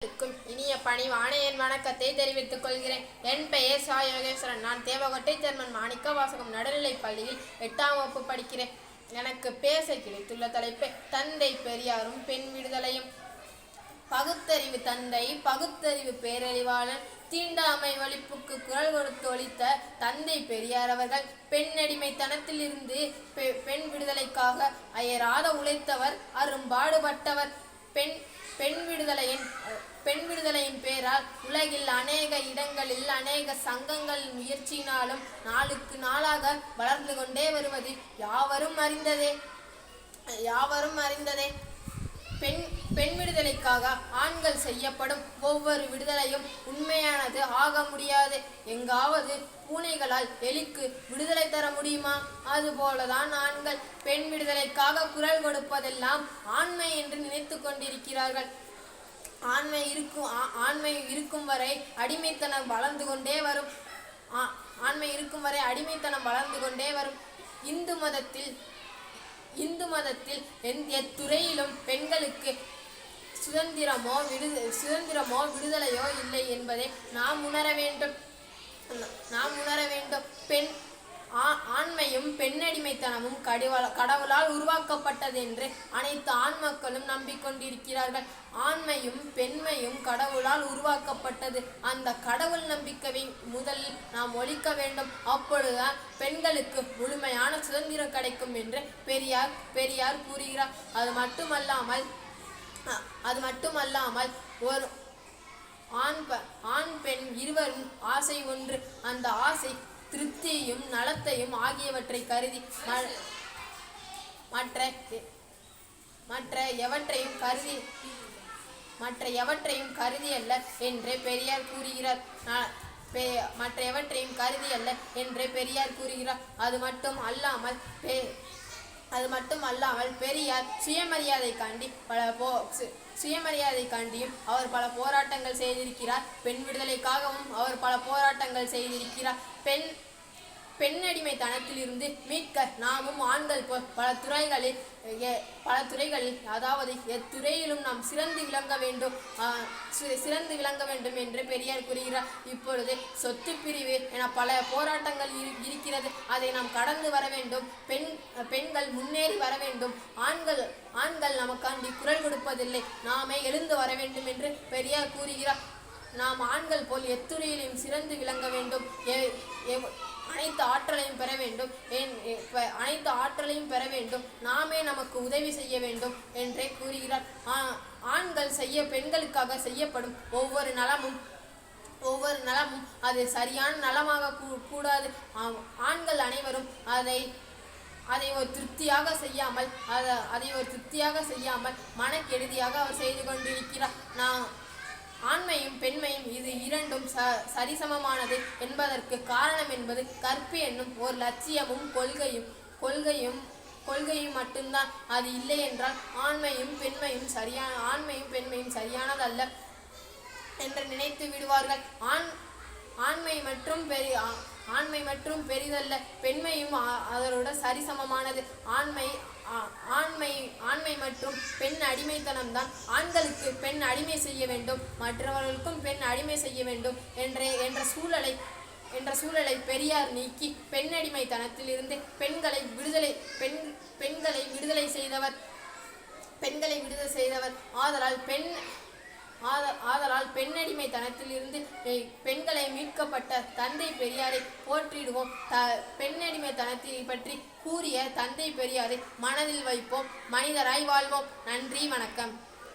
அனைவருக்கும் இனிய பணி வாணையன் வணக்கத்தை தெரிவித்துக் கொள்கிறேன். என் பெயர் சா. யோகேஸ்வரன். நான் தேவகோட்டை சேர்மன் மாணிக்க வாசகம் நடுநிலைப் பள்ளியில் எட்டாம் வகுப்பு படிக்கிறேன். எனக்கு பேச கிடைத்துள்ள தலைப்பு தந்தை பெரியாரும் பெண் விடுதலையும். பகுத்தறிவு தந்தை பகுத்தறிவு பேரறிவாளன். தீண்டாமை ஒழிப்புக்கு குரல் கொடுத்து ஒழித்த தந்தை பெரியார் அவர்கள் பெண்ணடிமைத்தனத்திலிருந்து பெ- பெண் விடுதலைக்காக அயராத உழைத்தவர் அரும்பாடுபட்டவர். பெண் பெண் விடுதலையின் பெண் விடுதலையின் பேரால் உலகில் அநேக இடங்களில் அநேக சங்கங்கள் முயற்சியினாலும் நாளுக்கு நாளாக வளர்ந்து கொண்டே வருவது யாவரும் அறிந்ததே. யாவரும் அறிந்ததே. பெண் பெண் விடுதலைக்காக ஆண்கள் செய்யப்படும் ஒவ்வொரு விடுதலையும் உண்மையானது ஆக முடியாது. எங்காவது பூனைகளால் எலிக்கு விடுதலை தர முடியுமா? அதுபோலதான் ஆண்கள் பெண் விடுதலைக்காக குரல் கொடுப்பதெல்லாம் ஆண்மை என்று நினைத்து கொண்டிருக்கிறார்கள். ஆண்மை இருக்கும் ஆ- ஆண்மை இருக்கும் வரை அடிமைத்தனம் வளர்ந்து கொண்டே வரும். ஆ- ஆண்மை இருக்கும் வரை அடிமைத்தனம் வளர்ந்து கொண்டே வரும். இந்து மதத்தில் இந்து மதத்தில் எந் எத்துறையிலும் பெண்களுக்கு சுதந்திரமோ விடு சுதந்திரமோ விடுதலையோ இல்லை என்பதை நாம் உணர வேண்டும். நாம் உணர வேண்டும். பெண் ஆ- ஆண்மையும் பெண்ணடிமைத்தனமும் கடவுளால் உருவாக்கப்பட்டது என்று அனைத்து ஆண் நம்பிக்கொண்டிருக்கிறார்கள். ஆண்மையும் பெண்மையும் கடவுளால் உருவாக்கப்பட்டது. அந்த கடவுள் நம்பிக்கையை முதலில் நாம் ஒழிக்க வேண்டும். அப்பொழுதுதான் பெண்களுக்கு முழுமையான சுதந்திரம் கிடைக்கும் என்று பெரியார் பெரியார் கூறுகிறார். அது மட்டுமல்லாமல் அது மட்டுமல்லாமல் ஒரு ஆண் ப ஆண் பெண் இருவரும் ஆசை ஒன்று. அந்த ஆசை திருப்தியையும் நலத்தையும் ஆகியவற்றை கருதி ம- மற்ற மற்ற எவற்றையும் கருதி மற்ற எவற்றையும் கருதி அல்ல என்று பெரியார் கூறுகிறார். பெ- மற்ற எவற்றையும் கருதி அல்ல என்று பெரியார் கூறுகிறார். அது மட்டும் அல்லாமல் பெ- அது மட்டும் அல்லாமல் பெரியார் சுயமரியாதை காண்டி பல போ சு- சுயமரியாதை காண்டியும் அவர் பல போராட்டங்கள் செய்திருக்கிறார். பெண் விடுதலைக்காகவும் அவர் பல போராட்டங்கள் செய்திருக்கிறார். பெண் பெண்ணடிமைத்தனத்திலிருந்து மீட்க நாமும் ஆண்கள் போல் பல துறைகளில் பல துறைகளில் அதாவது எத்துறையிலும் நாம் சிறந்து விளங்க வேண்டும். சிறந்து விளங்க வேண்டும் என்று பெரியார் கூறுகிறார். இப்பொழுது சொத்து பிரிவு என பல போராட்டங்கள் இரு- இருக்கிறது. அதை நாம் கடந்து வர வேண்டும். பெண் பெண்கள் முன்னேறி வர வேண்டும். ஆண்கள் ஆண்கள் நமக்காண்டி குரல் கொடுப்பதில்லை. நாமே எழுந்து வர வேண்டும் என்று பெரியார் கூறுகிறார். நாம் ஆண்கள் போல் எத்துறையிலும் சிறந்து விளங்க வேண்டும். எ- எவ்- அனைத்து ஆற்றலையும் பெற வேண்டும். அனைத்து ஆற்றலையும் பெற வேண்டும். நாமே நமக்கு உதவி செய்ய வேண்டும் என்றே கூறுகிறார். ஆ- ஆண்கள் செய்ய பெண்களுக்காக செய்யப்படும் ஒவ்வொரு நலமும் ஒவ்வொரு நலமும் அது சரியான நலமாக கூ- கூடாது. ஆம், ஆண்கள் அனைவரும் அதை அதை ஒரு திருப்தியாக செய்யாமல் அதை அதை ஒரு திருப்தியாக செய்யாமல் மனக்கெடுதியாக அவர் செய்து கொண்டிருக்கிறார். நான் ஆண்மையும் பெண்மையும் இது இரண்டும் ச சரிசமமானது என்பதற்கு காரணம் என்பது கற்பு என்னும் ஒரு லட்சியமும் கொள்கையும் கொள்கையும் கொள்கையும் மட்டும்தான். அது இல்லை என்றால் ஆண்மையும் பெண்மையும் சரியான ஆண்மையும் பெண்மையும் சரியானதல்ல என்று நினைத்து விடுவார்கள். ஆண் ஆண்மை மற்றும் பெரி ஆ- ஆண்மை மற்றும் பெரிதல்ல. பெண்மையும் அதனோட சரிசமமானது. ஆண்மை ஆண்மை ஆண்மை மற்றும் பெண் அடிமைத்தனம்தான். ஆண்களுக்கு பெண் அடிமை செய்ய வேண்டும். மற்றவர்களுக்கும் பெண் அடிமை செய்ய வேண்டும் என்ற என்ற சூழலை என்ற சூழலை பெரியார் நீக்கி பெண்ணடிமைத்தனத்திலிருந்து பெண்களை விடுதலை பெண் பெண்களை விடுதலை செய்தவர் பெண்களை விடுதலை செய்தவர். ஆதலால் பெண் ஆதலால் பெண்ணடிமைத்தனத்திலிருந்து எ- பெண்களை மீட்கப்பட்ட தந்தை பெரியாரை போற்றிடுவோம். த பெண்ணடிமைத்தனத்தை பற்றி கூறிய தந்தை பெரியாரை மனதில் வைப்போம். மனிதராய் வாழ்வோம். நன்றி வணக்கம்.